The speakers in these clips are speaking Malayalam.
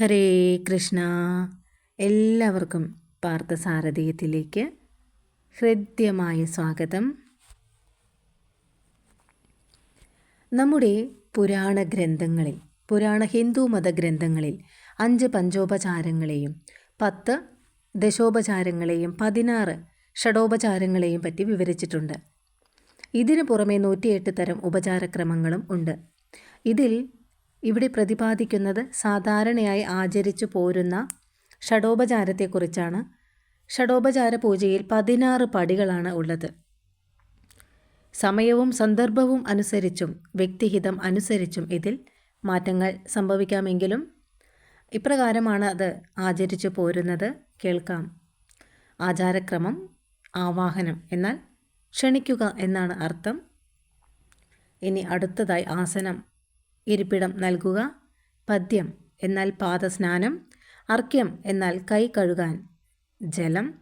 ഹരേ കൃഷ്ണ. എല്ലാവർക്കും പാർത്ഥസാരഥീയത്തിലേക്ക് ഹൃദ്യമായ സ്വാഗതം. നമ്മുടെ പുരാണ ഗ്രന്ഥങ്ങളിൽ പുരാണ ഹിന്ദു മത ഗ്രന്ഥങ്ങളിൽ അഞ്ച് പഞ്ചോപചാരങ്ങളെയും പത്ത് ദശോപചാരങ്ങളെയും പതിനാറ് ഷഡോപചാരങ്ങളെയും പറ്റി വിവരിച്ചിട്ടുണ്ട്. ഇതിനു പുറമെ നൂറ്റിയെട്ട് തരം ഉപചാരക്രമങ്ങളും ഉണ്ട്. ഇതിൽ ഇവിടെ പ്രതിപാദിക്കുന്നത് സാധാരണയായി ആചരിച്ചു പോരുന്ന ഷഡോപചാരത്തെക്കുറിച്ചാണ്. ഷഡോപചാര പൂജയിൽ പതിനാറ് പടികളാണ് ഉള്ളത്. സമയവും സന്ദർഭവും അനുസരിച്ചും വ്യക്തിഹിതം അനുസരിച്ചും ഇതിൽ മാറ്റങ്ങൾ സംഭവിക്കാമെങ്കിലും ഇപ്രകാരമാണ് അത് ആചരിച്ചു പോരുന്നത് കേൾക്കാം. ആചാരക്രമം ആവാഹനം എന്നാൽ ക്ഷണിക്കുക എന്നാണ് അർത്ഥം. ഇനി അടുത്തതായി ആസനം. ഇരിപ്പിടം നൽകുക. പദ്യം എന്നാൽ പാദസ്നാനം. അർക്യം എന്നാൽ കൈ കഴുകാൻ ജലം.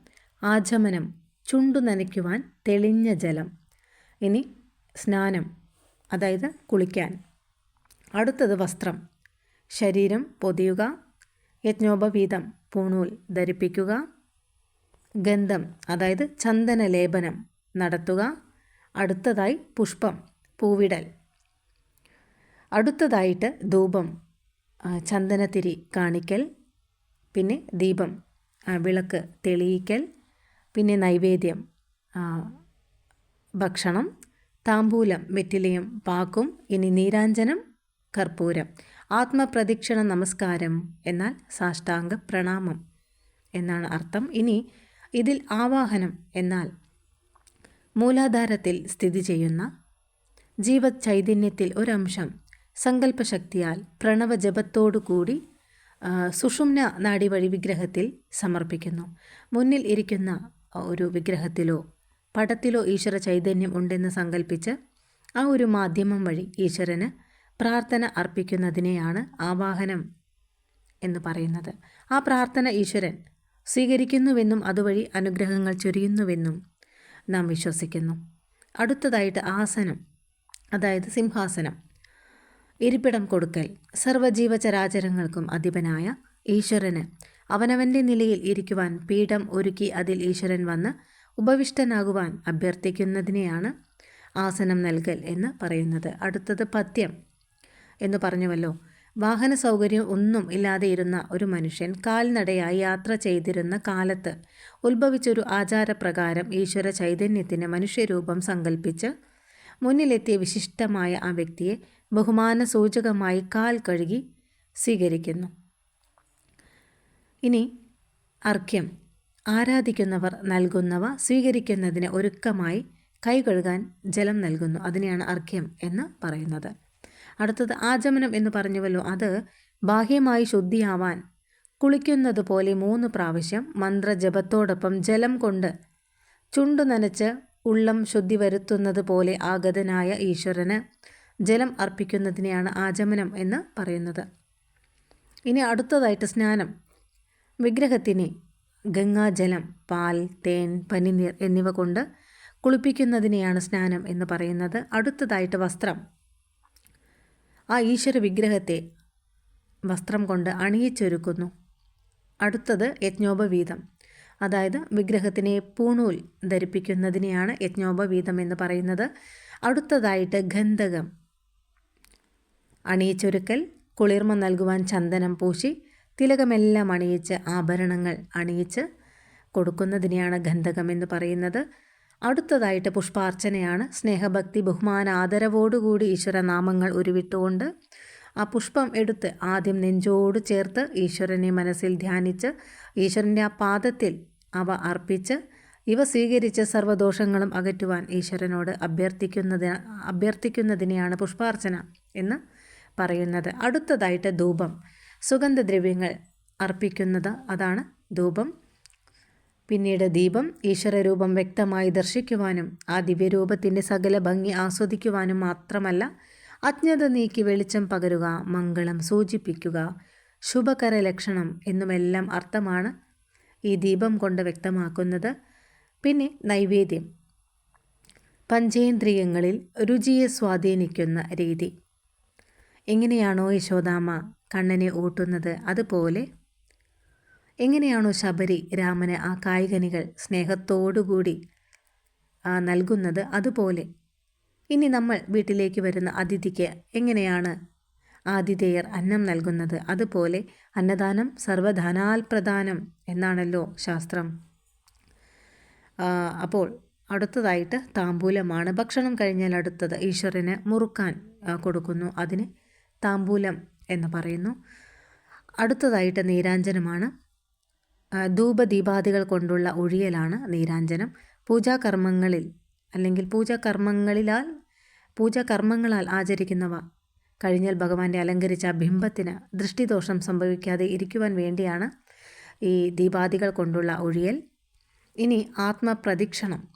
ആചമനം ചുണ്ടു നനയ്ക്കുവാൻ തെളിഞ്ഞ ജലം. ഇനി സ്നാനം അതായത് കുളിക്കാൻ. അടുത്തത് വസ്ത്രം. ശരീരം പൊതിയുക. യജ്ഞോപവീതം പൂണൂൽ ധരിപ്പിക്കുക. ഗന്ധം അതായത് ചന്ദന ലേപനം നടത്തുക. അടുത്തതായി പുഷ്പം പൂവിടൽ. അടുത്തതായിട്ട് ധൂപം ചന്ദനത്തിരി കാണിക്കൽ പിന്നെ ദീപം വിളക്ക് തെളിയിക്കൽ പിന്നെ നൈവേദ്യം ഭക്ഷണം താമ്പൂലം വെറ്റിലയും പാക്കും ഇനി നീരാഞ്ജനം കർപ്പൂരം. ആത്മപ്രദക്ഷിണ നമസ്കാരം എന്നാൽ സാഷ്ടാംഗ പ്രണാമം എന്നാണ് അർത്ഥം. ഇനി ഇതിൽ ആവാഹനം എന്നാൽ മൂലാധാരത്തിൽ സ്ഥിതി ചെയ്യുന്ന ജീവചൈതന്യത്തിൽ ഒരംശം സങ്കല്പശക്തിയാൽ പ്രണവജപത്തോടുകൂടി സുഷുമ്ന നാടി വഴി വിഗ്രഹത്തിൽ സമർപ്പിക്കുന്നു. മുന്നിൽ ഇരിക്കുന്ന ഒരു വിഗ്രഹത്തിലോ പടത്തിലോ ഈശ്വര ചൈതന്യം ഉണ്ടെന്ന് സങ്കല്പിച്ച് ആ ഒരു മാധ്യമം വഴി ഈശ്വരന് പ്രാർത്ഥന അർപ്പിക്കുന്നതിനെയാണ് ആവാഹനം എന്ന് പറയുന്നത്. ആ പ്രാർത്ഥന ഈശ്വരൻ സ്വീകരിക്കുന്നുവെന്നും അതുവഴി അനുഗ്രഹങ്ങൾ ചൊരിയുന്നുവെന്നും നാം വിശ്വസിക്കുന്നു. അടുത്തതായിട്ട് ആസനം അതായത് സിംഹാസനം. ഇരിപ്പിടം കൊടുക്കൽ. സർവജീവചരാചരങ്ങൾക്കും അധിപനായ ഈശ്വരന്. അവനവന്റെ നിലയിൽ ഇരിക്കുവാൻ പീഠം ഒരുക്കി അതിൽ ഈശ്വരൻ വന്ന് ഉപവിഷ്ടനാകുവാൻ അഭ്യർത്ഥിക്കുന്നതിനെയാണ് ആസനം നൽകൽ എന്ന് പറയുന്നത്. അടുത്തത് പഥ്യം എന്ന് പറഞ്ഞുവല്ലോ. വാഹന സൗകര്യം ഒന്നും ഇല്ലാതെ ഇരുന്ന ഒരു മനുഷ്യൻ കാൽനടയായി യാത്ര ചെയ്തിരുന്ന കാലത്ത് ഉത്ഭവിച്ചൊരു ആചാരപ്രകാരം ഈശ്വര ചൈതന്യത്തിന് മനുഷ്യരൂപം സങ്കല്പിച്ച് മുന്നിലെത്തിയ വിശിഷ്ടമായ ആ വ്യക്തിയെ ബഹുമാന സൂചകമായി കാൽ കഴുകി സ്വീകരിക്കുന്നു. ഇനി അർഘ്യം. ആരാധിക്കുന്നവർ നൽകുന്നവ സ്വീകരിക്കുന്നതിന് ഒരുക്കമായി കൈ കഴുകാൻ ജലം നൽകുന്നു. അതിനെയാണ് അർഘ്യം എന്ന് പറയുന്നത്. അടുത്തത് ആചമനം എന്ന് പറഞ്ഞുവല്ലോ. അത് ബാഹ്യമായി ശുദ്ധിയാവാൻ കുളിക്കുന്നത് പോലെ മൂന്ന് പ്രാവശ്യം മന്ത്രജപത്തോടൊപ്പം ജലം കൊണ്ട് ചുണ്ടു നനച്ച് ഉള്ളം ശുദ്ധി വരുത്തുന്നത് പോലെ ആഗതനായ ഈശ്വരന് ജലം അർപ്പിക്കുന്നതിനെയാണ് ആചമനം എന്ന് പറയുന്നത്. ഇനി അടുത്തതായിട്ട് സ്നാനം. വിഗ്രഹത്തിനെ ഗംഗാജലം പാൽ തേൻ പനിനീർ എന്നിവ കൊണ്ട് കുളിപ്പിക്കുന്നതിനെയാണ് സ്നാനം എന്ന് പറയുന്നത്. അടുത്തതായിട്ട് വസ്ത്രം. ആ ഈശ്വര വിഗ്രഹത്തെ വസ്ത്രം കൊണ്ട് അണിയിച്ചൊരുക്കുന്നു. അടുത്തത് യജ്ഞോപവീതം. അതായത് വിഗ്രഹത്തിനെ പൂണൂൽ ധരിപ്പിക്കുന്നതിനെയാണ് യജ്ഞോപവീതം എന്ന് പറയുന്നത്. അടുത്തതായിട്ട് ഗന്ധകം. അണിയിച്ചൊരുക്കൽ കുളിർമ നൽകുവാൻ ചന്ദനം പൂശി തിലകമെല്ലാം അണിയിച്ച് ആഭരണങ്ങൾ അണിയിച്ച് കൊടുക്കുന്നതിനെയാണ് ഗന്ധകം എന്ന് പറയുന്നത്. അടുത്തതായിട്ട് പുഷ്പാർച്ചനയാണ്. സ്നേഹഭക്തി ബഹുമാന ആദരവോടുകൂടി ഈശ്വരനാമങ്ങൾ ഉരുവിട്ടുകൊണ്ട് ആ പുഷ്പം എടുത്ത് ആദ്യം നെഞ്ചോട് ചേർത്ത് ഈശ്വരനെ മനസ്സിൽ ധ്യാനിച്ച് ഈശ്വരന്റെ ആ പാദത്തിൽ അവ അർപ്പിച്ച് ഇവ സ്വീകരിച്ച സർവദോഷങ്ങളും അകറ്റുവാൻ ഈശ്വരനോട് അഭ്യർത്ഥിക്കുന്നതിന് അഭ്യർത്ഥിക്കുന്നതിനെയാണ് പുഷ്പാർച്ചന എന്ന് പറയുന്നത്. അടുത്തതായിട്ട് ധൂപം. സുഗന്ധദ്രവ്യങ്ങൾ അർപ്പിക്കുന്നത് അതാണ് ധൂപം. പിന്നീട് ദീപം. ഈശ്വരരൂപം വ്യക്തമായി ദർശിക്കുവാനും ആ ദിവ്യരൂപത്തിന്റെ സകല ഭംഗി ആസ്വദിക്കുവാനും മാത്രമല്ല അജ്ഞത നീക്കി വെളിച്ചം പകരുക മംഗളം സൂചിപ്പിക്കുക ശുഭകര ലക്ഷണം എന്നുമെല്ലാം അർത്ഥമാണ് ഈ ദീപം കൊണ്ട് വ്യക്തമാക്കുന്നത്. പിന്നെ നൈവേദ്യം. പഞ്ചേന്ദ്രിയങ്ങളിൽ രുചിയെ സ്വാധീനിക്കുന്ന രീതി. എങ്ങനെയാണോ യശോദാമ കണ്ണനെ ഊട്ടുന്നത് അതുപോലെ. എങ്ങനെയാണോ ശബരി രാമന് ആ കായികനികൾ സ്നേഹത്തോടുകൂടി നൽകുന്നത് അതുപോലെ. ഇനി നമ്മൾ വീട്ടിലേക്ക് വരുന്ന അതിഥിക്ക് എങ്ങനെയാണ് ആതിഥേയർ അന്നം നൽകുന്നത്. അതുപോലെ അന്നദാനം സർവധനാൽ പ്രധാനം എന്നാണല്ലോ ശാസ്ത്രം. അപ്പോൾ അടുത്തതായിട്ട് താമ്പൂലമാണ്. ഭക്ഷണം കഴിഞ്ഞാൽ അടുത്തത് ഈശ്വരന് മുറുക്കാൻ കൊടുക്കുന്നു. അതിന് താമ്പൂലം എന്ന് പറയുന്നു. അടുത്തതായിട്ട് നീരാഞ്ജനമാണ്. ധൂപദീപാദികൾ കൊണ്ടുള്ള ഒഴിയലാണ് നീരാഞ്ജനം. പൂജാകർമ്മങ്ങളിൽ അല്ലെങ്കിൽ പൂജാകർമ്മങ്ങളിലാൽ പൂജാകർമ്മങ്ങളാൽ ആചരിക്കുന്നവ കഴിഞ്ഞാൽ ഭഗവാന്റെ അലങ്കരിച്ച ബിംബത്തിന് ദൃഷ്ടിദോഷം സംഭവിക്കാതെ ഇരിക്കുവാൻ വേണ്ടിയാണ് ഈ ദീപാദികൾ കൊണ്ടുള്ള ഒഴിയൽ. ഇനി ആത്മപ്രദക്ഷിണം.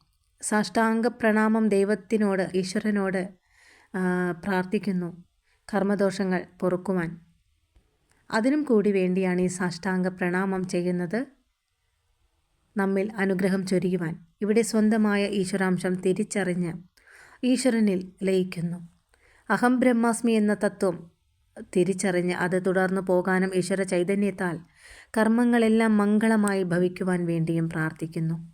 സാഷ്ടാംഗ പ്രണാമം ദൈവത്തിനോട് ഈശ്വരനോട് പ്രാർത്ഥിക്കുന്നു കർമ്മദോഷങ്ങൾ പൊറുക്കുവാൻ. അതിനും കൂടി വേണ്ടിയാണ് ഈ സാഷ്ടാംഗ പ്രണാമം ചെയ്യുന്നത് നമ്മിൽ അനുഗ്രഹം ചൊരിയുവാൻ. ഇവിടെ സ്വന്തമായ ഈശ്വരാംശം തിരിച്ചറിഞ്ഞ് ഈശ്വരനിൽ ലയിക്കുന്നു. അഹം ബ്രഹ്മാസ്മി എന്ന തത്വം. തിരിച്ചറിഞ്ഞ് അത് തുടർന്നു പോകാനും ഈശ്വര ചൈതന്യത്താൽ കർമ്മങ്ങളെല്ലാം മംഗളമായി ഭവിക്കുവാൻ വേണ്ടിയും പ്രാർത്ഥിക്കുന്നു.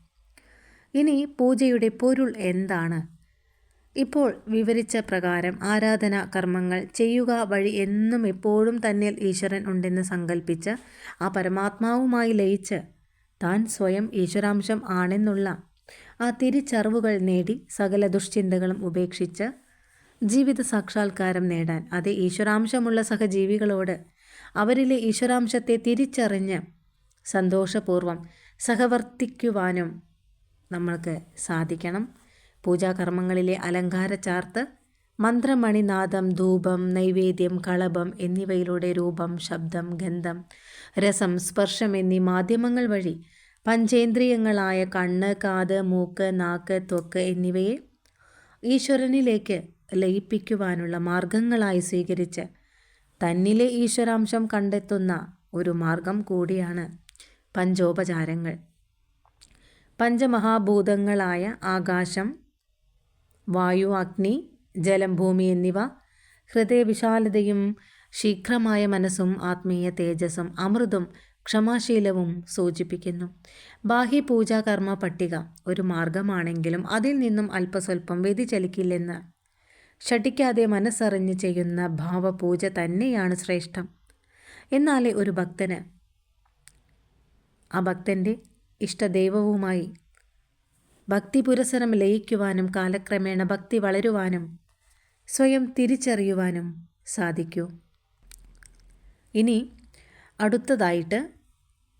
ഇനി പൂജയുടെ പൊരുൾ എന്താണ്? ഇപ്പോൾ വിവരിച്ച പ്രകാരം ആരാധന കർമ്മങ്ങൾ ചെയ്യുക വഴി എന്നും എപ്പോഴും തന്നിൽ ഈശ്വരൻ ഉണ്ടെന്ന് സങ്കല്പിച്ച് ആ പരമാത്മാവുമായി ലയിച്ച് താൻ സ്വയം ഈശ്വരാംശം ആണെന്നുള്ള ആ തിരിച്ചറിവുകൾ നേടി സകല ദുഷ്ചിന്തകളും ഉപേക്ഷിച്ച് ജീവിത സാക്ഷാത്കാരം നേടാൻ. അത് ഈശ്വരാംശമുള്ള സഹജീവികളോട് അവരിലെ ഈശ്വരാംശത്തെ തിരിച്ചറിഞ്ഞ് സന്തോഷപൂർവം സഹവർത്തിക്കുവാനും നമ്മൾക്ക് സാധിക്കണം. പൂജാകർമ്മങ്ങളിലെ അലങ്കാര ചാർത്ത് മന്ത്രമണിനാദം ധൂപം നൈവേദ്യം കളഭം എന്നിവയിലൂടെ രൂപം ശബ്ദം ഗന്ധം രസം സ്പർശം എന്നീ മാധ്യമങ്ങൾ വഴി പഞ്ചേന്ദ്രിയങ്ങളായ കണ്ണ് കാത് മൂക്ക് നാക്ക് ത്വക്ക് എന്നിവയെ ഈശ്വരനിലേക്ക് ലയിപ്പിക്കുവാനുള്ള മാർഗങ്ങളായി സ്വീകരിച്ച് തന്നിലെ ഈശ്വരാംശം കണ്ടെത്തുന്ന ഒരു മാർഗം കൂടിയാണ് പഞ്ചോപചാരങ്ങൾ. പഞ്ചമഹാഭൂതങ്ങളായ ആകാശം വായു അഗ്നി ജലം ഭൂമി എന്നിവ ഹൃദയവിശാലതയും ശീഘ്രമായ മനസ്സും ആത്മീയ തേജസ്സും അമൃതും ക്ഷമാശീലവും സൂചിപ്പിക്കുന്നു. ബാഹ്യപൂജാകർമ്മ പട്ടിക ഒരു മാർഗമാണെങ്കിലും അതിൽ നിന്നും അല്പസ്വല്പം വ്യതിചലിക്കില്ലെന്ന് ഷട്ടിക്കാതെ മനസ്സറിഞ്ഞ് ചെയ്യുന്ന ഭാവപൂജ തന്നെയാണ് ശ്രേഷ്ഠം. എന്നാലേ ഒരു ഭക്തന് ആ ഭക്തന്റെ ഇഷ്ടദൈവവുമായി ഭക്തി പുരസരം ലയിക്കുവാനും കാലക്രമേണ ഭക്തി വളരുവാനും സ്വയം തിരിച്ചറിയുവാനും സാധിക്കൂ. ഇനി അടുത്തതായിട്ട്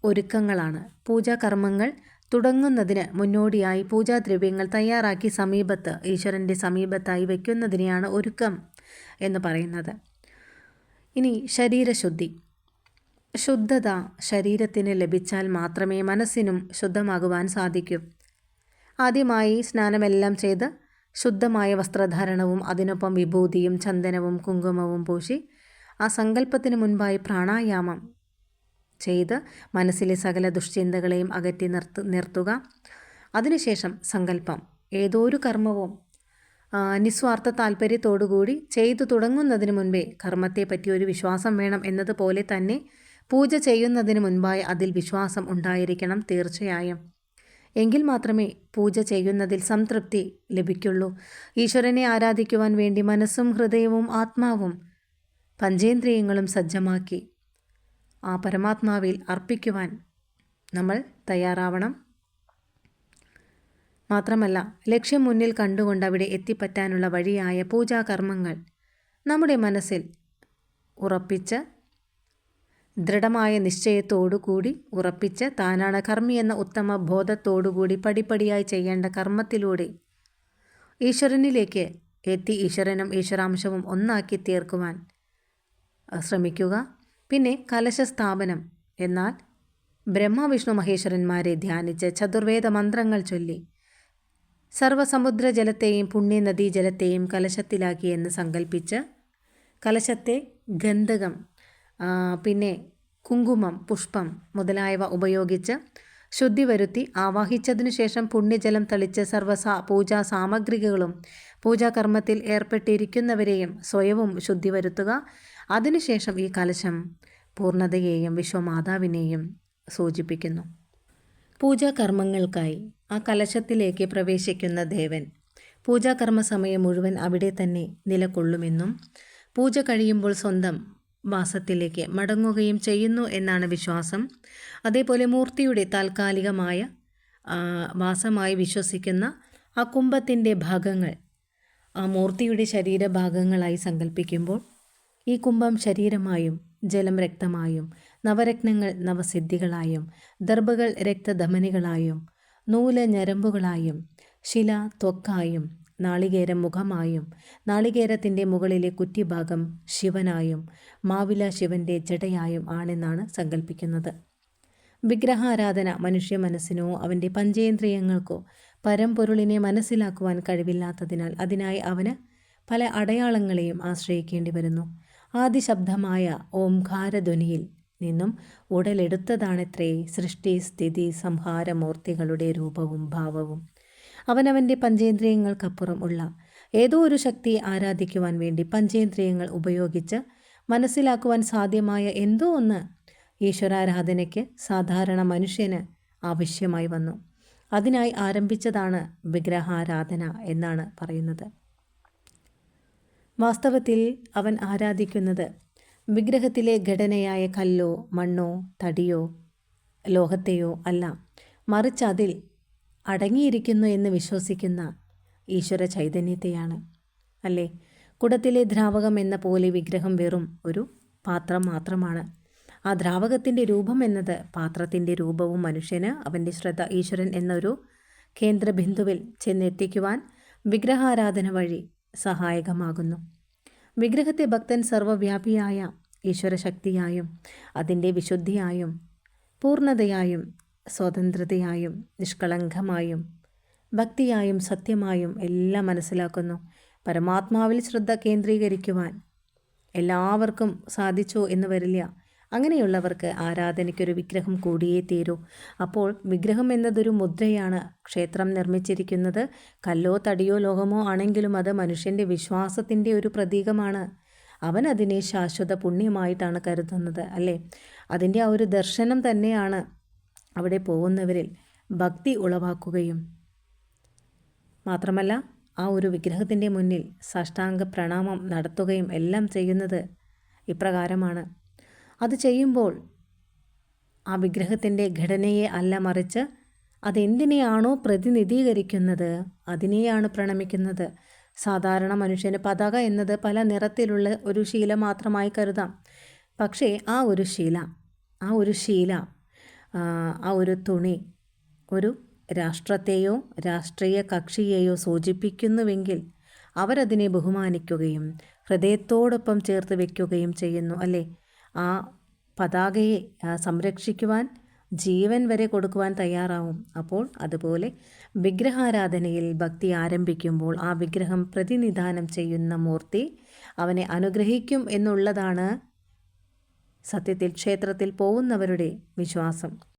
ഒരുക്കങ്ങളാണ്. പൂജാകർമ്മങ്ങൾ തുടങ്ങുന്നതിന് മുന്നോടിയായി പൂജാദ്രവ്യങ്ങൾ തയ്യാറാക്കി സമീപത്ത് ഈശ്വരന്റെ സമീപത്തായി വയ്ക്കുന്നതിനെയാണ് ഒരുക്കം എന്ന് പറയുന്നത്. ഇനി ശരീരശുദ്ധി. ശുദ്ധത ശരീരത്തിന് ലഭിച്ചാൽ മാത്രമേ മനസ്സിനും ശുദ്ധമാകുവാൻ സാധിക്കൂ. ആദ്യമായി സ്നാനമെല്ലാം ചെയ്ത് ശുദ്ധമായ വസ്ത്രധാരണവും അതിനൊപ്പം വിഭൂതിയും ചന്ദനവും കുങ്കുമവും പൂശി ആ സങ്കല്പത്തിന് മുൻപായി പ്രാണായാമം ചെയ്ത് മനസ്സിലെ സകല ദുഷ്ചിന്തകളെയും അകറ്റി നിർത്തു നിർത്തുക. അതിനുശേഷം സങ്കല്പം. ഒരു കർമ്മവും നിസ്വാർത്ഥ താല്പര്യത്തോടുകൂടി ചെയ്തു തുടങ്ങുന്നതിന് മുൻപേ കർമ്മത്തെപ്പറ്റി ഒരു വിശ്വാസം വേണം എന്നതുപോലെ തന്നെ പൂജ ചെയ്യുന്നതിന് മുൻപായി അതിൽ വിശ്വാസം ഉണ്ടായിരിക്കണം തീർച്ചയായും. എങ്കിൽ മാത്രമേ പൂജ ചെയ്യുന്നതിൽ സംതൃപ്തി ലഭിക്കുള്ളൂ. ഈശ്വരനെ ആരാധിക്കുവാൻ വേണ്ടി മനസ്സും ഹൃദയവും ആത്മാവും പഞ്ചേന്ദ്രിയങ്ങളും സജ്ജമാക്കി ആ പരമാത്മാവിൽ അർപ്പിക്കുവാൻ നമ്മൾ തയ്യാറാവണം. മാത്രമല്ല ലക്ഷ്യം മുന്നിൽ കണ്ടുകൊണ്ട് അവിടെ എത്തിപ്പറ്റാനുള്ള വഴിയായ പൂജാകർമ്മങ്ങൾ നമ്മുടെ മനസ്സിൽ ഉറപ്പിച്ച് ദൃഢമായ നിശ്ചയത്തോടുകൂടി ഉറപ്പിച്ച് താനാണ് കർമ്മി എന്ന ഉത്തമ ബോധത്തോടുകൂടി പടിപ്പടിയായി ചെയ്യേണ്ട കർമ്മത്തിലൂടെ ഈശ്വരനിലേക്ക് എത്തി ഈശ്വരനും ഈശ്വരാംശവും ഒന്നാക്കി തീർക്കുവാൻ ശ്രമിക്കുക. പിന്നെ കലശസ്ഥാപനം. എന്നാൽ ബ്രഹ്മവിഷ്ണു മഹേശ്വരന്മാരെ ധ്യാനിച്ച് ചതുർവേദ മന്ത്രങ്ങൾ ചൊല്ലി. സർവസമുദ്ര ജലത്തെയും പുണ്യനദീ ജലത്തെയും കലശത്തിലാക്കി എന്ന് സങ്കല്പിച്ച് കലശത്തെ ഗന്ധകം പിന്നെ കുങ്കുമം പുഷ്പം മുതലായവ ഉപയോഗിച്ച് ശുദ്ധി വരുത്തി ആവാഹിച്ചതിനു ശേഷം പുണ്യജലം തളിച്ച് സർവസാ പൂജാ സാമഗ്രികളും പൂജാകർമ്മത്തിൽ ഏർപ്പെട്ടിരിക്കുന്നവരെയും സ്വയവും ശുദ്ധി വരുത്തുക അതിനുശേഷം ഈ കലശം പൂർണതയെയും വിശ്വമാതാവിനെയും സൂചിപ്പിക്കുന്നു. പൂജാകർമ്മങ്ങൾക്കായി ആ കലശത്തിലേക്ക് പ്രവേശിക്കുന്ന ദേവൻ പൂജാകർമ്മ സമയം മുഴുവൻ അവിടെ തന്നെ നിലകൊള്ളുമെന്നും പൂജ കഴിയുമ്പോൾ സ്വന്തം വാസത്തിലേക്ക് മടങ്ങുകയും ചെയ്യുന്നു എന്നാണ് വിശ്വാസം. അതേപോലെ മൂർത്തിയുടെ താൽക്കാലികമായ വാസമായി വിശ്വസിക്കുന്ന ആ കുംഭത്തിന്റെ ഭാഗങ്ങൾ ആ മൂർത്തിയുടെ ശരീരഭാഗങ്ങളായി സങ്കല്പിക്കുമ്പോൾ ഈ കുംഭം ശരീരമായും ജലം രക്തമായും നവരത്നങ്ങൾ നവസിദ്ധികളായും ദർഭകൾ രക്തധമനികളായും നൂല ഞരമ്പുകളായും ശില ത്വക്കായും നാളികേരം മുഖമായും നാളികേരത്തിന്റെ മുകളിലെ കുറ്റിഭാഗം ശിവനായും മാവില ശിവന്റെ ജടയായും ആണെന്നാണ് സങ്കല്പിക്കുന്നത് വിഗ്രഹാരാധന മനുഷ്യ മനസ്സിനോ അവന്റെ പഞ്ചേന്ദ്രിയങ്ങൾക്കോ പരമ്പൊരുളിനെ മനസ്സിലാക്കുവാൻ കഴിവില്ലാത്തതിനാൽ അതിനായി അവന് പല അടയാളങ്ങളെയും ആശ്രയിക്കേണ്ടി വരുന്നു. ആദിശബ്ദമായ ഓംകാരധ്വനിയിൽ നിന്നും ഉടലെടുത്തതാണത്രേ സൃഷ്ടി സ്ഥിതി സംഹാരമൂർത്തികളുടെ രൂപവും ഭാവവും. അവനവന്റെ പഞ്ചേന്ദ്രിയങ്ങൾക്കപ്പുറം ഉള്ള ഏതോ ഒരു ശക്തി ആരാധിക്കുവാൻ വേണ്ടി പഞ്ചേന്ദ്രിയങ്ങൾ ഉപയോഗിച്ച് മനസ്സിലാക്കുവാൻ സാധ്യമായ എന്തോ ഒന്ന് ഈശ്വരാരാധനയ്ക്ക് സാധാരണ മനുഷ്യന് ആവശ്യമായി വന്നു. അതിനായി ആരംഭിച്ചതാണ് വിഗ്രഹാരാധന എന്നാണ് പറയുന്നത്. വാസ്തവത്തിൽ അവൻ ആരാധിക്കുന്നത് വിഗ്രഹത്തിലെ ഘടനയായ കല്ലോ മണ്ണോ തടിയോ ലോഹത്തെയോ അല്ല. മറിച്ച് അതിൽ അടങ്ങിയിരിക്കുന്നു എന്ന് വിശ്വസിക്കുന്ന ഈശ്വര ചൈതന്യത്തെയാണ്. അല്ലേ? കുടത്തിലെ ദ്രാവകം എന്ന പോലെ വിഗ്രഹം വെറും ഒരു പാത്രം മാത്രമാണ്. ആ ദ്രാവകത്തിന്റെ രൂപം എന്നത് പാത്രത്തിന്റെ രൂപവും മനുഷ്യന് അവന്റെ ശ്രദ്ധ ഈശ്വരൻ എന്നൊരു കേന്ദ്രബിന്ദുവിൽ ചെന്നെത്തിക്കുവാൻ വിഗ്രഹാരാധന വഴി സഹായകമാകുന്നു. വിഗ്രഹത്തെ ഭക്തൻ സർവവ്യാപിയായ ഈശ്വരശക്തിയായും അതിന്റെ വിശുദ്ധിയായും പൂർണതയായും സ്വതന്ത്രതയായും നിഷ്കളങ്കമായും ഭക്തിയായും സത്യമായും എല്ലാം മനസ്സിലാക്കുന്നു. പരമാത്മാവിൽ ശ്രദ്ധ കേന്ദ്രീകരിക്കുവാൻ എല്ലാവർക്കും സാധിച്ചു എന്ന് വരില്ല. അങ്ങനെയുള്ളവർക്ക് ആരാധനയ്ക്കൊരു വിഗ്രഹം കൂടിയേ തീരൂ. അപ്പോൾ വിഗ്രഹം എന്നതൊരു മുദ്രയാണ്. ക്ഷേത്രം നിർമ്മിച്ചിരിക്കുന്നത് കല്ലോ തടിയോ ലോഹമോ ആണെങ്കിലും അത് മനുഷ്യന്റെ വിശ്വാസത്തിന്റെ ഒരു പ്രതീകമാണ്. അവൻ അതിനെ ശാശ്വത പുണ്യമായിട്ടാണ് കരുതുന്നത് അല്ലേ? അതിന്റെ ആ ഒരു ദർശനം തന്നെയാണ് അവിടെ പോകുന്നവരിൽ ഭക്തി ഉളവാക്കുകയും. മാത്രമല്ല ആ ഒരു വിഗ്രഹത്തിന്റെ മുന്നിൽ സാഷ്ടാംഗ പ്രണാമം നടത്തുകയും എല്ലാം ചെയ്യുന്നത് ഇപ്രകാരമാണ്. അത് ചെയ്യുമ്പോൾ ആ വിഗ്രഹത്തിന്റെ ഘടനയെ അല്ല മറിച്ച് അതെന്തിനെയാണോ പ്രതിനിധീകരിക്കുന്നത് അതിനെയാണ് പ്രണമിക്കുന്നത്. സാധാരണ മനുഷ്യന് പതാക എന്നത് പല നിറത്തിലുള്ള ഒരു ശീല മാത്രമായി കരുതാം. പക്ഷേ ആ ഒരു ശീല ആ ഒരു ശീല ആ ഒരു തുണി ഒരു രാഷ്ട്രത്തെയോ രാഷ്ട്രീയ കക്ഷിയെയോ സൂചിപ്പിക്കുന്നുവെങ്കിൽ അവരതിനെ ബഹുമാനിക്കുകയും ഹൃദയത്തോടൊപ്പം ചേർത്ത് വയ്ക്കുകയും ചെയ്യുന്നു അല്ലേ? ആ പതാകയെ സംരക്ഷിക്കുവാൻ ജീവൻ വരെ കൊടുക്കുവാൻ തയ്യാറാവും. അപ്പോൾ അതുപോലെ വിഗ്രഹാരാധനയിൽ ഭക്തി ആരംഭിക്കുമ്പോൾ ആ വിഗ്രഹം പ്രതിനിധാനം ചെയ്യുന്ന മൂർത്തി അവനെ അനുഗ്രഹിക്കും എന്നുള്ളതാണ് സത്യത്തിൽ ക്ഷേത്രത്തിൽ പോകുന്നവരുടെ വിശ്വാസം.